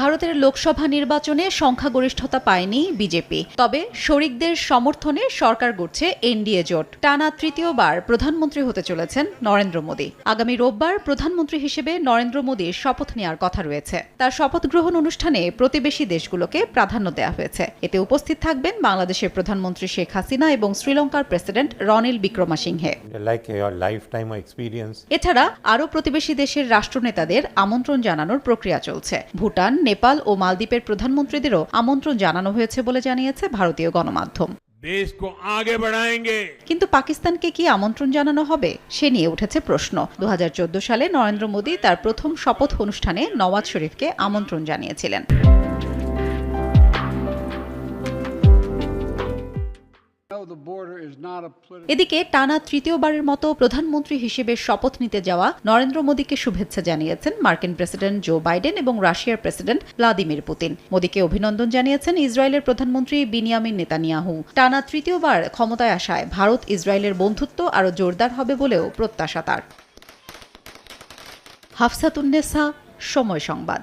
ভারতের লোকসভা নির্বাচনে সংখ্যাগরিষ্ঠতা পায়নি বিজেপি। তবে শরিকদের সমর্থনে সরকার গড়ছে এনডিএ জোট। টানা তৃতীয়বার প্রধানমন্ত্রী হতে চলেছেন নরেন্দ্র মোদী। আগামী রোববার প্রধানমন্ত্রী হিসেবে নরেন্দ্র মোদীর শপথ নেওয়ার কথা রয়েছে। তার শপথ গ্রহণ অনুষ্ঠানে প্রতিবেশী দেশগুলোকে প্রাধান্য দেওয়া হয়েছে। এতে উপস্থিত থাকবেন বাংলাদেশের প্রধানমন্ত্রী শেখ হাসিনা এবং শ্রীলঙ্কার প্রেসিডেন্ট রনিল বিক্রমাসিংহে। এছাড়া আরও প্রতিবেশী দেশের রাষ্ট্রনেতাদের আমন্ত্রণ জানানোর প্রক্রিয়া চলছে। ভুটান নেপাল ও মালদ্বীপের প্রধানমন্ত্রীদেরও আমন্ত্রণ জানানো হয়েছে বলে জানিয়েছে ভারতীয় গণমাধ্যম। দেশ কো আগে কিন্তু পাকিস্তানকে কি আমন্ত্রণ জানানো হবে সে নিয়ে উঠেছে প্রশ্ন। দু হাজার চোদ্দ সালে নরেন্দ্র মোদী তার প্রথম শপথ অনুষ্ঠানে নওয়াজ শরীফকে আমন্ত্রণ জানিয়েছিলেন। এদিকে টানা তৃতীয়বারের মতো প্রধানমন্ত্রী হিসেবে শপথ নিতে যাওয়া নরেন্দ্র মোদীকে শুভেচ্ছা জানিয়েছেন মার্কিন প্রেসিডেন্ট জো বাইডেন এবং রাশিয়ার প্রেসিডেন্ট ভ্লাদিমির পুতিন। মোদীকে অভিনন্দন জানিয়েছেন ইসরায়েলের প্রধানমন্ত্রী বিনিয়ামিন নেতানিয়াহু। টানা তৃতীয়বার ক্ষমতায় আসায় ভারত ইসরায়েলের বন্ধুত্ব আরও জোরদার হবে বলেও প্রত্যাশা তার। হাফসাতুন্নেসা সময় সংবাদ।